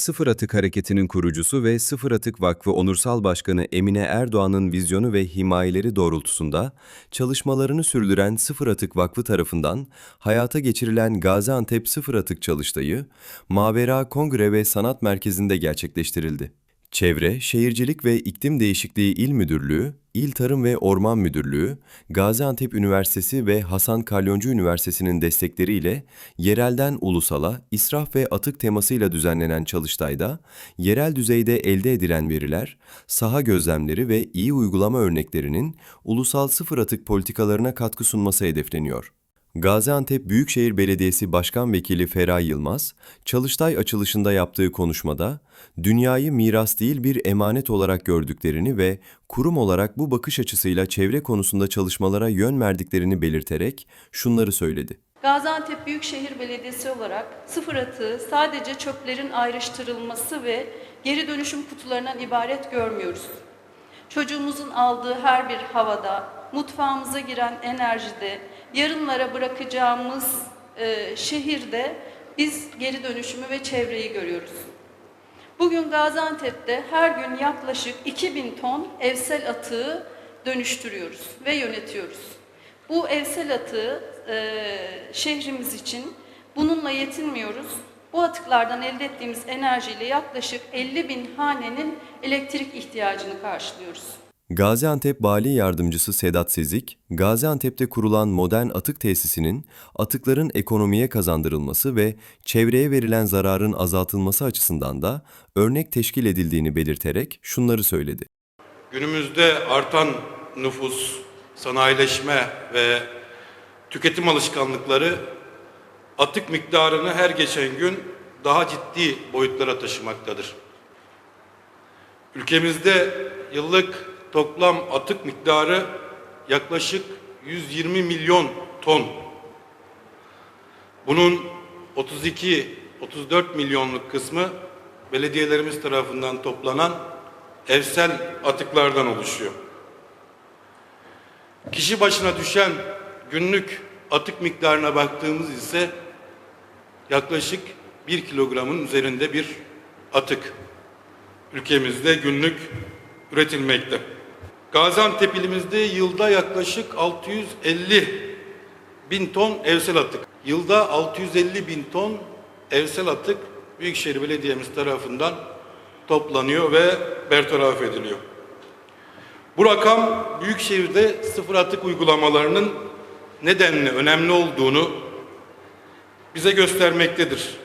Sıfır Atık Hareketi'nin kurucusu ve Sıfır Atık Vakfı Onursal Başkanı Emine Erdoğan'ın vizyonu ve himayeleri doğrultusunda çalışmalarını sürdüren Sıfır Atık Vakfı tarafından hayata geçirilen Gaziantep Sıfır Atık Çalıştayı, Mavera Kongre ve Sanat Merkezi'nde gerçekleştirildi. Çevre, Şehircilik ve İklim Değişikliği İl Müdürlüğü, İl Tarım ve Orman Müdürlüğü, Gaziantep Üniversitesi ve Hasan Kalyoncu Üniversitesi'nin destekleriyle yerelden ulusala israf ve atık temasıyla düzenlenen çalıştayda yerel düzeyde elde edilen veriler, saha gözlemleri ve iyi uygulama örneklerinin ulusal sıfır atık politikalarına katkı sunması hedefleniyor. Gaziantep Büyükşehir Belediyesi Başkan Vekili Feray Yılmaz, Çalıştay açılışında yaptığı konuşmada, dünyayı miras değil bir emanet olarak gördüklerini ve kurum olarak bu bakış açısıyla çevre konusunda çalışmalara yön verdiklerini belirterek şunları söyledi. Gaziantep Büyükşehir Belediyesi olarak sıfır atığı sadece çöplerin ayrıştırılması ve geri dönüşüm kutularından ibaret görmüyoruz. Çocuğumuzun aldığı her bir havada, mutfağımıza giren enerjide, yarınlara bırakacağımız e, şehirde biz geri dönüşümü ve çevreyi görüyoruz. Bugün Gaziantep'te her gün yaklaşık 2000 ton evsel atığı dönüştürüyoruz ve yönetiyoruz. Bu evsel atığı e, şehrimiz için bununla yetinmiyoruz. Bu atıklardan elde ettiğimiz enerjiyle yaklaşık 50 bin hanenin elektrik ihtiyacını karşılıyoruz. Gaziantep Vali Yardımcısı Sedat Sezik, Gaziantep'te kurulan modern atık tesisinin atıkların ekonomiye kazandırılması ve çevreye verilen zararın azaltılması açısından da örnek teşkil edildiğini belirterek şunları söyledi. Günümüzde artan nüfus, sanayileşme ve tüketim alışkanlıkları atık miktarını her geçen gün daha ciddi boyutlara taşımaktadır. Ülkemizde yıllık toplam atık miktarı yaklaşık 120 milyon ton. Bunun 32-34 milyonluk kısmı belediyelerimiz tarafından toplanan evsel atıklardan oluşuyor. Kişi başına düşen günlük atık miktarına baktığımız ise yaklaşık 1 kilogramın üzerinde bir atık ülkemizde günlük üretilmekte. Gaziantep ilimizde yılda yaklaşık 650 bin ton evsel atık. Yılda 650 bin ton evsel atık Büyükşehir Belediyemiz tarafından toplanıyor ve bertaraf ediliyor. Bu rakam Büyükşehir'de sıfır atık uygulamalarının nedenli önemli olduğunu bize göstermektedir.